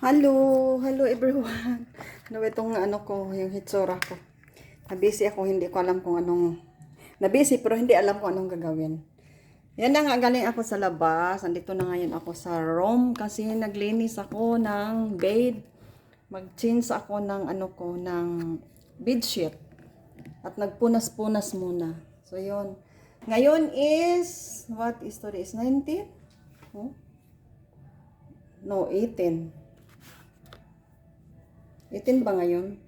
Hello, hello everyone. Ano itong ano ko, yung hitsura ko. Nabisi ako, hindi ko alam kung anong Nabisi pero hindi alam kung anong gagawin. Yan na nga, galing ako sa labas. Andito na ngayon ako sa room kasi naglinis ako ng bed. Mag-change ako ng ano ko, ng bedsheet. At nagpunas-punas muna. So, yun. Ngayon is, what is today? Is 19? Oh? No, 18. 18 ba ngayon?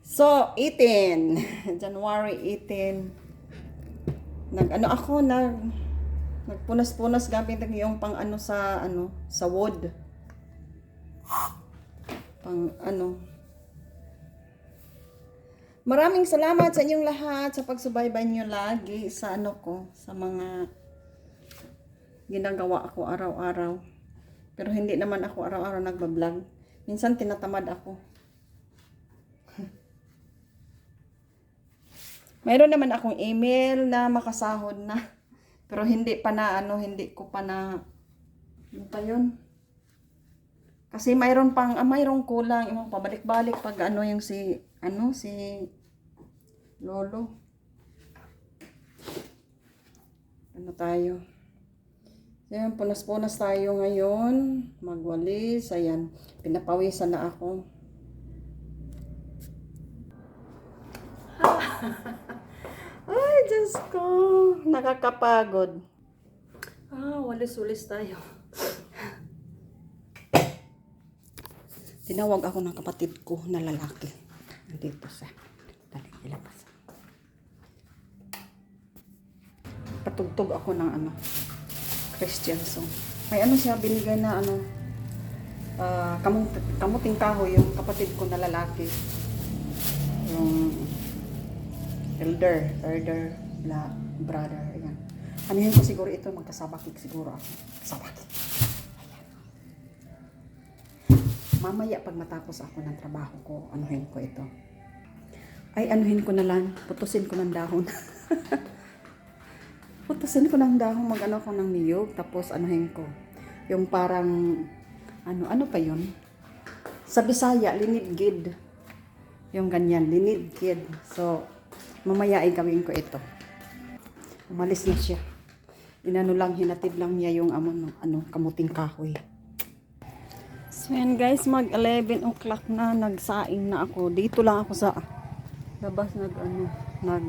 So, 18. January 18. Nag ano ako nag nagpunas-punas gamit yung pang ano sa ano sa wood. Pang ano. Maraming salamat sa inyong lahat sa pagsubaybay niyo lagi sa ano ko, sa mga ginagawa ako araw-araw. Pero hindi naman ako araw-araw nagbablog. Minsan tinatamad ako. Mayroon naman akong email na makasahod na. Pero hindi pa na ano, hindi ko pa na ano pa yun? Kasi mayroon pang ah, mayroong kulang, yung pabalik-balik pag ano yung si ano si lolo. Ano tayo? Ayan, punas-punas tayo ngayon. Magwalis. Ayan, pinapawisan na ako. Ay, Diyos ko. Nakakapagod. Ah, walis-walis tayo. Tinawag ako ng kapatid ko na lalaki. Dito sa... Dali, ilabas. Patugtog ako ng ano, Christian song. May ano siya, binigay na ano, ah, kamut kamuting kahoy, yung kapatid ko na lalaki. Yung elder, elder, bla, brother, ayan. Anuhin ko siguro ito, magkasabakik siguro ako. Sabakik. Mamaya pag matapos ako ng trabaho ko, anuhin ko ito. Ay, anuhin ko na lang, putusin ko ng dahon. putusin ko ng dahon, mag-ano ko ng niyog, tapos anuhin ko. Yung parang, ano, ano pa yun? Sa Bisaya, linidgid. Yung ganyan, linidgid. So, mamaya ay gawin ko ito. Umalis na siya. Inano lang, hinatid lang niya yung ano, ano, kamuting kahoy. So yan guys, mag 11 o'clock na, nagsaing na ako. Dito lang ako sa labas nag ano, nag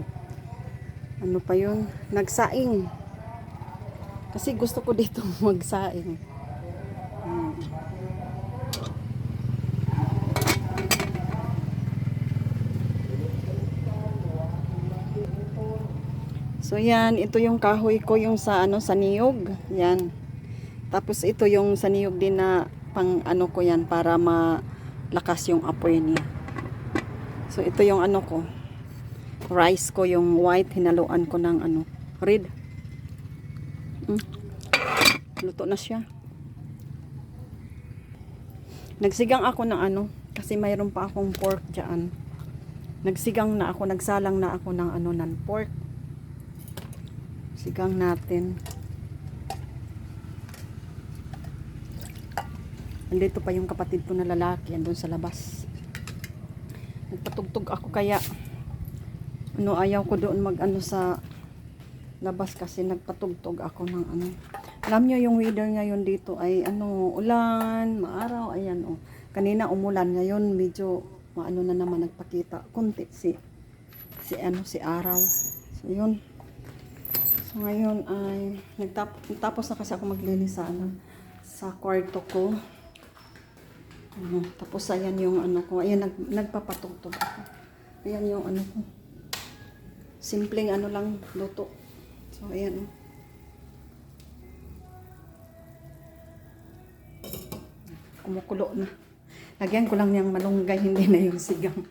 ano pa yun, nagsaing. Kasi gusto ko dito magsaing. So yan, ito yung kahoy ko yung sa ano sa niyog. Yan. Tapos ito yung sa niyog din na pang ano ko yan para malakas yung apoy niya. So ito yung ano ko. Rice ko yung white hinaluan ko ng ano red. Mm. Luto na siya. Nagsigang ako ng ano kasi mayroon pa akong pork diyan. Nagsigang na ako, nagsalang na ako ng ano ng pork sigang natin. Andito pa yung kapatid ko na lalaki, andun sa labas. Nagpatugtog ako kaya ano ayaw ko doon mag ano sa labas kasi nagpatugtog ako ng ano. Alam nyo yung weather ngayon dito ay ano ulan, maaraw, ayan oh. Kanina umulan, ngayon medyo maano na naman nagpakita. Kunti si si ano si araw. So yun. So ngayon ay nagtap tapos na kasi ako maglinis sa ano sa kwarto ko. Ano, tapos ayan yung ano ko. Ayan nag, nagpapatugtog ako. Ayan yung ano ko. Simpleng ano lang luto. So ayan oh. Kumukulo na. Lagyan ko lang yung malunggay, hindi na yung sigang.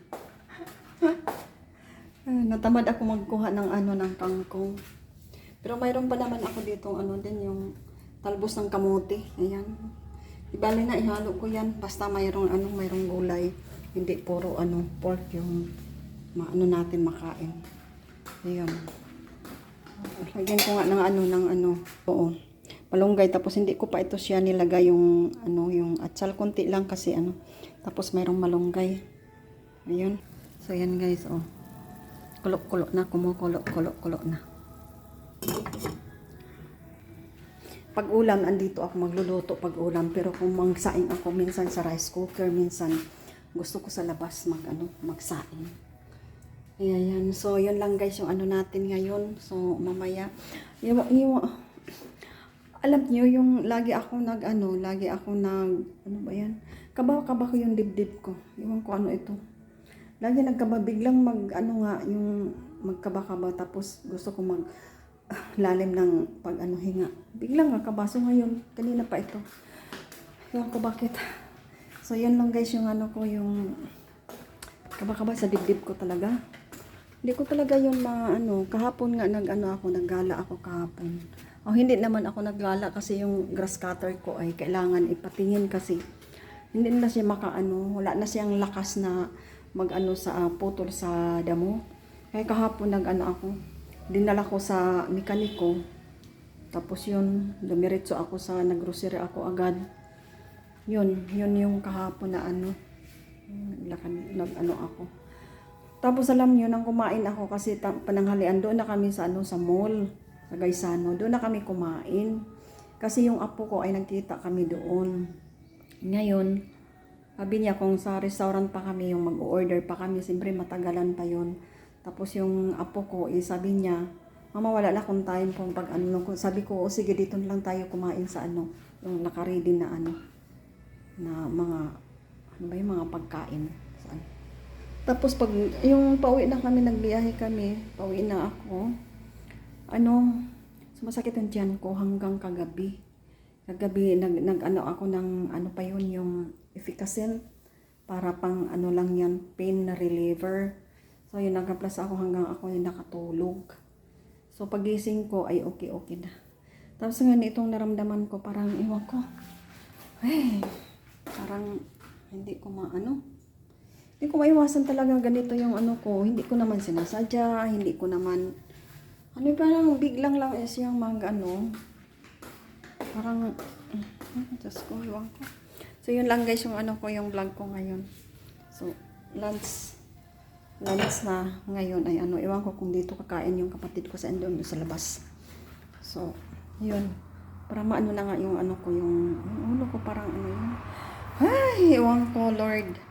Ah, Natamad ako magkuha ng ano ng kangkong. Pero mayroon pa naman ako dito ano din yung talbos ng kamote. Ayan. Ibali na ihalo ko yan. Basta mayroong ano, mayroong gulay. Hindi puro ano, pork yung maano natin makain. Ayan. Lagyan ko nga ng ano, ng ano. Oo. malunggay tapos hindi ko pa ito siya nilagay yung ano yung atsal konti lang kasi ano tapos mayroong malunggay ayun so yan guys oh kulok-kulok na kumukulok kulok kulok na pag ulam andito ako magluluto pag ulam pero kung magsaing ako minsan sa rice cooker minsan gusto ko sa labas mag ano magsaing Ayan, so yun lang guys yung ano natin ngayon. So mamaya, yung, yung alam niyo yung lagi ako nag ano, lagi ako nag ano ba yan? Kaba-kaba ko yung dibdib ko. Iwan ko ano ito. Lagi nagkaba biglang mag ano nga yung magkaba-kaba tapos gusto ko mag ah, lalim ng pag ano hinga. Biglang nga kabaso ngayon. Kanina pa ito. Ewan ko bakit. So yun lang guys yung ano ko yung kaba-kaba sa dibdib ko talaga. Hindi ko talaga yun ma ano, kahapon nga nag ano ako, naggala ako kahapon. O hindi naman ako naggala kasi yung grass cutter ko ay kailangan ipatingin kasi hindi na siya makaano, wala na siyang lakas na mag-ano sa ah, putol sa damo. Kaya kahapon nag-ano ako, dinala ko sa mekaniko. Tapos yun, dumiretso ako sa naggrocery ako agad. Yun, yun yung kahapon na ano, nag-ano ako. Tapos alam niyo nang kumain ako kasi pananghalian doon na kami sa ano sa mall sa Gaisano. Doon na kami kumain. Kasi yung apo ko ay nagkita kami doon. Ngayon, sabi niya kung sa restaurant pa kami yung mag-order pa kami, siyempre matagalan pa yon. Tapos yung apo ko, eh, sabi niya, Mama, wala na akong time kung pag ano. Sabi ko, o sige, dito lang tayo kumain sa ano, yung nakaready na ano, na mga, ano ba yung mga pagkain. Tapos pag yung pauwi na kami, nagbiyahe kami, pauwi na ako, ano, sumasakit ang tiyan ko hanggang kagabi. Kagabi, nag, nag ano ako ng, ano pa yun, yung efficacent, para pang ano lang yan, pain reliever. So yun, nagkaplas ako hanggang ako yung nakatulog. So pagising ko ay okay-okay na. Tapos ngayon itong naramdaman ko, parang iwan ko, ay, parang hindi ko maano, hindi ko maiwasan talaga ganito yung ano ko. Hindi ko naman sinasadya, hindi ko naman, ano parang biglang lang is yung mga ano, parang, mm, Diyos ko, iwan ko. So yun lang guys yung ano ko, yung vlog ko ngayon. So, lunch, lunch na ngayon ay ano, iwan ko kung dito kakain yung kapatid ko sa Indon sa labas. So, yun. Para maano na nga yung ano ko, yung, yung ulo ko parang ano yun. Ay, iwan ko, Lord.